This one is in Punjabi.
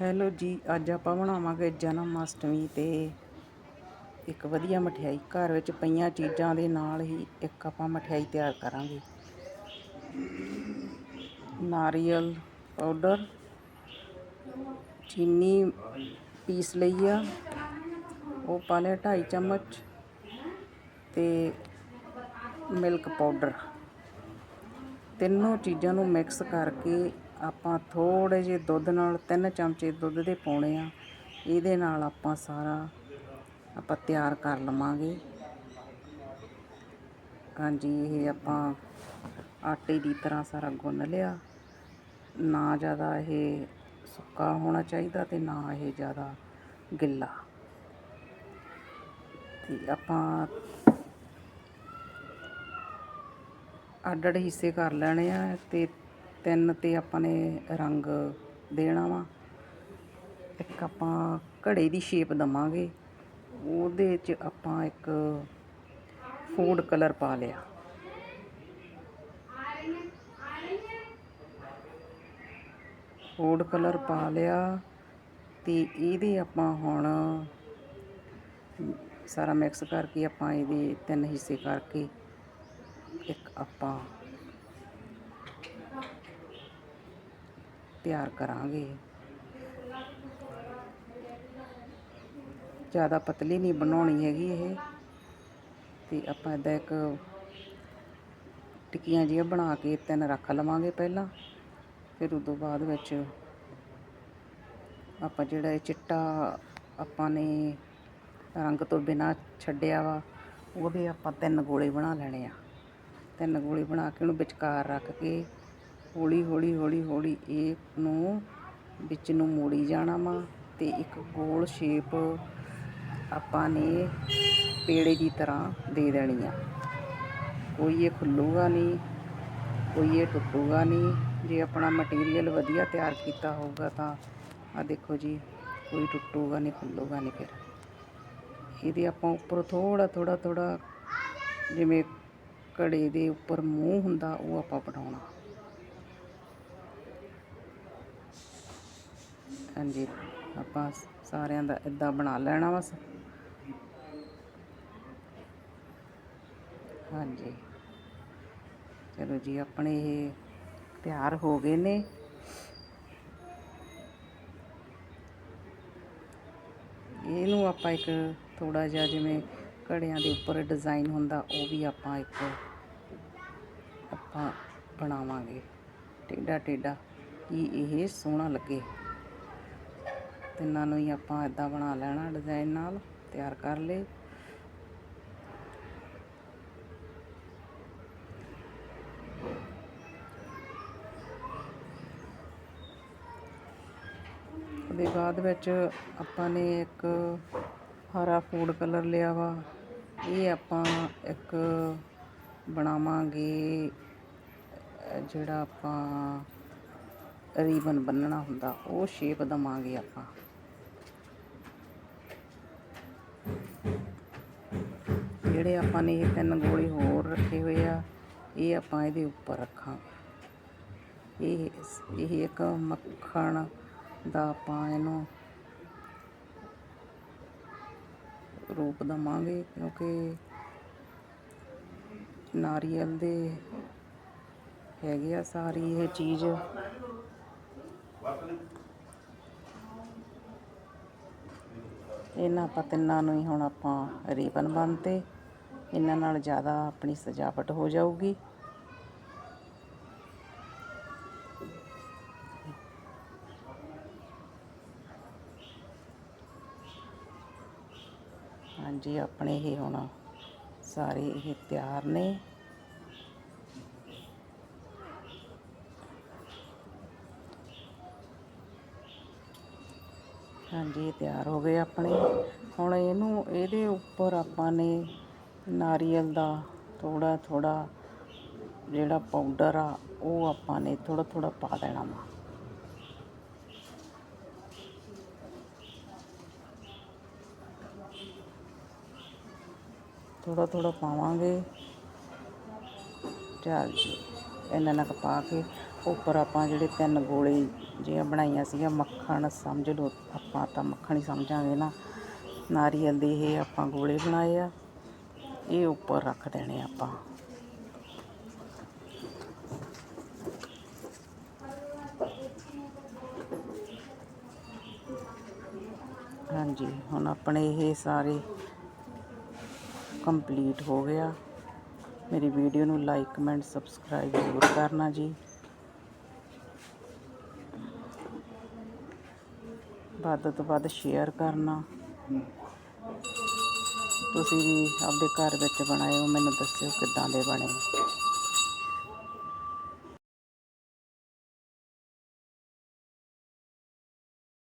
ਹੈਲੋ ਜੀ, ਅੱਜ ਆਪਾਂ ਬਣਾਵਾਂਗੇ ਜਨਮ ਅਸ਼ਟਮੀ ਤੇ ਇੱਕ ਵਧੀਆ ਮਠਿਆਈ। ਘਰ ਵਿੱਚ ਪਈਆਂ ਚੀਜ਼ਾਂ ਦੇ ਨਾਲ ਹੀ ਇੱਕ ਆਪਾਂ ਮਠਿਆਈ ਤਿਆਰ ਕਰਾਂਗੇ। ਨਾਰੀਅਲ ਪਾਊਡਰ, ਚੀਨੀ ਪੀਸ ਲਈ ਆ, ਉਹ ਪਾ ਲਿਆ 2.5 ਚਮਚ ਤੇ ਮਿਲਕ ਪਾਊਡਰ। ਤਿੰਨੋਂ ਚੀਜ਼ਾਂ ਨੂੰ ਮਿਕਸ ਕਰਕੇ ਆਪਾਂ ਥੋੜ੍ਹੇ ਜਿਹੇ ਦੁੱਧ ਨਾਲ ਤਿੰਨ ਚਮਚੇ ਦੁੱਧ ਦੇ ਪਾਉਣੇ ਆ। ਇਹਦੇ ਨਾਲ ਆਪਾਂ ਸਾਰਾ ਆਪਾਂ ਤਿਆਰ ਕਰ ਲਵਾਂਗੇ। ਹਾਂਜੀ, ਇਹ ਆਪਾਂ ਆਟੇ ਦੀ ਤਰ੍ਹਾਂ ਸਾਰਾ ਗੁੰਨ ਲਿਆ। ਨਾ ਜ਼ਿਆਦਾ ਇਹ ਸੁੱਕਾ ਹੋਣਾ ਚਾਹੀਦਾ ਤੇ ਨਾ ਇਹ ਜ਼ਿਆਦਾ ਗਿੱਲਾ। ਤੇ ਆਪਾਂ ਅੱਡ ਅੱਡ ਹਿੱਸੇ ਕਰ ਲੈਣੇ ਆ ਤੇ ਤਿੰਨ ਤੇ ਆਪਾਂ ਨੇ ਰੰਗ ਦੇਣਾ ਵਾ। ਇੱਕ ਆਪਾਂ ਘੜੇ ਦੀ ਸ਼ੇਪ ਦਵਾਂਗੇ। ਉਹਦੇ 'ਚ ਆਪਾਂ ਇੱਕ ਫੂਡ ਕਲਰ ਪਾ ਲਿਆ। ਫੂਡ ਕਲਰ ਪਾ ਲਿਆ ਤੇ ਇਹਦੇ ਆਪਾਂ ਹੁਣ ਸਾਰਾ ਮਿਕਸ ਕਰਕੇ ਆਪਾਂ ਇਹਦੇ ਤਿੰਨ ਹਿੱਸੇ ਕਰਕੇ ਇੱਕ ਆਪਾਂ ਤਿਆਰ ਕਰਾਂਗੇ। ਜ਼ਿਆਦਾ ਪਤਲੀ ਨਹੀਂ ਬਣਾਉਣੀ ਹੈਗੀ ਇਹ। ਤੇ ਆਪਾਂ ਇਦਾਂ ਇੱਕ ਟਿੱਕੀਆਂ ਜਿਹੀਆਂ ਬਣਾ ਕੇ ਤਿੰਨ ਰੱਖ ਲਵਾਂਗੇ ਪਹਿਲਾਂ। ਫਿਰ ਉਦੋਂ ਬਾਅਦ ਵਿੱਚ ਆਪਾਂ ਜਿਹੜਾ ਇਹ ਚਿੱਟਾ ਆਪਾਂ ਨੇ ਰੰਗ ਤੋਂ ਬਿਨਾ ਛੱਡਿਆ ਵਾ, ਉਹਦੇ ਆਪਾਂ ਤਿੰਨ ਗੋਲੇ ਬਣਾ ਲੈਣੇ ਆ। ਤਿੰਨ ਗੋਲੇ ਬਣਾ ਕੇ ਉਹਨੂੰ ਵਿਚਕਾਰ ਰੱਖ ਕੇ ਹੌਲੀ ਹੌਲੀ ਹੌਲੀ ਹੌਲੀ ਇਹ ਨੂੰ ਵਿੱਚ ਨੂੰ ਮੋੜੀ ਜਾਣਾ ਵਾ ਅਤੇ ਇੱਕ ਗੋਲ ਸ਼ੇਪ ਆਪਾਂ ਨੇ ਪੇੜੇ ਦੀ ਤਰ੍ਹਾਂ ਦੇ ਦੇਣੀ ਆ। ਕੋਈ ਇਹ ਖੁੱਲੂਗਾ ਨਹੀਂ, ਕੋਈ ਇਹ ਟੁੱਟੂਗਾ ਨਹੀਂ। ਜੇ ਆਪਣਾ ਮਟੀਰੀਅਲ ਵਧੀਆ ਤਿਆਰ ਕੀਤਾ ਹੋਊਗਾ ਤਾਂ ਆ ਦੇਖੋ ਜੀ, ਕੋਈ ਟੁੱਟੂਗਾ ਨਹੀਂ, ਖੁੱਲੂਗਾ ਨਹੀਂ ਫਿਰ। ਇਹਦੇ ਆਪਾਂ ਉੱਪਰ ਥੋੜਾ ਥੋੜਾ ਥੋੜਾ ਜਿਵੇਂ ਘੜੇ ਦੇ ਉੱਪਰ ਮੂੰਹ ਹੁੰਦਾ ਉਹ ਆਪਾਂ ਬਣਾਉਣਾ। ਹਾਂਜੀ, ਆਪਾਂ ਸਾਰਿਆਂ ਦਾ ਇਦਾਂ ਬਣਾ ਲੈਣਾ ਬਸ। ਹਾਂਜੀ। ਚਲੋ ਜੀ, ਆਪਣੇ ਇਹ ਤਿਆਰ ਹੋ ਗਏ ਨੇ। ਇਹਨੂੰ ਆਪਾਂ ਇੱਕ ਥੋੜਾ ਜਿਹਾ ਜਿਵੇਂ ਘੜਿਆਂ ਦੇ ਉੱਪਰ ਡਿਜ਼ਾਈਨ ਹੁੰਦਾ, ਉਹ ਵੀ ਆਪਾਂ ਇੱਕ ਆਪਾਂ ਬਣਾਵਾਂਗੇ। ਟੇਡਾ ਟੇਡਾ ਕਿ ਇਹ ਸੋਹਣਾ ਲੱਗੇ। ਤਿੰਨਾਂ ਨੂੰ ਹੀ ਆਪਾਂ ਇਦਾਂ ਬਣਾ ਲੈਣਾ ਡਿਜ਼ਾਈਨ ਨਾਲ, ਤਿਆਰ ਕਰ ਲਏ ਉਹਦੇ ਬਾਅਦ ਵਿੱਚ ਆਪਾਂ ਨੇ ਇੱਕ ਹਰਾ ਫੂਡ ਕਲਰ ਲਿਆ ਵਾ। ਇਹ ਆਪਾਂ ਇੱਕ ਬਣਾਵਾਂਗੇ, ਜਿਹੜਾ ਆਪਾਂ ਰੀਬਨ ਬੰਨਣਾ ਹੁੰਦਾ, ਉਹ ਸ਼ੇਪ ਦਵਾਂਗੇ ਆਪਾਂ। ਜਿਹੜੇ ਆਪਾਂ ਨੇ ਇਹ ਤਿੰਨ ਗੋਲੇ ਹੋਰ ਰੱਖੇ ਹੋਏ ਆ, ਇਹ ਆਪਾਂ ਇਹਦੇ ਉੱਪਰ ਰੱਖਾਂਗੇ। ਇਹ ਇਹ ਇੱਕ ਮੱਖਣ ਦਾ ਆਪਾਂ ਇਹਨੂੰ ਰੂਪ ਦਵਾਂਗੇ ਕਿਉਂਕਿ ਨਾਰੀਅਲ ਦੇ ਹੈਗੇ ਆ ਸਾਰੀ ਇਹ ਚੀਜ਼। ਇਹਨਾਂ ਆਪਾਂ ਤਿੰਨਾਂ ਨੂੰ ਹੀ ਹੁਣ ਆਪਾਂ ਰੀਬਨ ਬੰਨਤੇ। ਇਹਨਾਂ ਨਾਲ ਜ਼ਿਆਦਾ ਆਪਣੀ ਸਜਾਵਟ ਹੋ ਜਾਊਗੀ। ਹਾਂਜੀ, ਆਪਣੇ ਇਹ ਹੁਣ ਸਾਰੇ ਇਹ ਤਿਆਰ ਨੇ। ਹਾਂਜੀ, ਇਹ ਤਿਆਰ ਹੋ ਗਏ ਆਪਣੇ। ਹੁਣ ਇਹਨੂੰ, ਇਹਦੇ ਉੱਪਰ ਆਪਾਂ ਨੇ ਨਾਰੀਅਲ ਦਾ ਥੋੜ੍ਹਾ ਥੋੜ੍ਹਾ ਜਿਹੜਾ ਪਾਊਡਰ ਆ, ਉਹ ਆਪਾਂ ਨੇ ਥੋੜ੍ਹਾ ਥੋੜ੍ਹਾ ਪਾ ਦੇਣਾ ਵਾ। ਥੋੜ੍ਹਾ ਥੋੜ੍ਹਾ ਪਾਵਾਂਗੇ। ਚੱਲ ਜੀ ਇਹਨਾਂ ਨਾਲ ਪਾ ਕੇ ਉੱਪਰ ਆਪਾਂ ਜਿਹੜੇ ਤਿੰਨ ਗੋਲੇ ਜਿਹੀਆਂ ਬਣਾਈਆਂ ਸੀਗੀਆਂ, ਮੱਖਣ ਸਮਝ ਲਓ, ਆਪਾਂ ਤਾਂ ਮੱਖਣ ਹੀ ਸਮਝਾਂਗੇ ਨਾ। ਨਾਰੀਅਲ ਦੇ ਇਹ ਆਪਾਂ ਗੋਲੇ ਬਣਾਏ ਆ। ਇਹ ਉੱਪਰ ਰੱਖ ਦੇਣੇ ਆਪਾਂ। ਹਾਂਜੀ, ਹੁਣ ਆਪਣੇ ਇਹ ਸਾਰੇ ਕੰਪਲੀਟ ਹੋ ਗਿਆ। ਮੇਰੀ ਵੀਡੀਓ ਨੂੰ ਲਾਈਕ, ਕਮੈਂਟ, ਸਬਸਕ੍ਰਾਈਬ ਜ਼ਰੂਰ ਕਰਨਾ ਜੀ। ਵੱਧ ਤੋਂ ਵੱਧ ਸ਼ੇਅਰ ਕਰਨਾ। ਤੁਸੀਂ ਵੀ ਆਪਦੇ ਘਰ ਵਿੱਚ ਬਣਾਇਓ ਮੈਨੂੰ ਦੱਸਿਓ ਕਿੱਦਾਂ ਦੇ ਬਣੇ।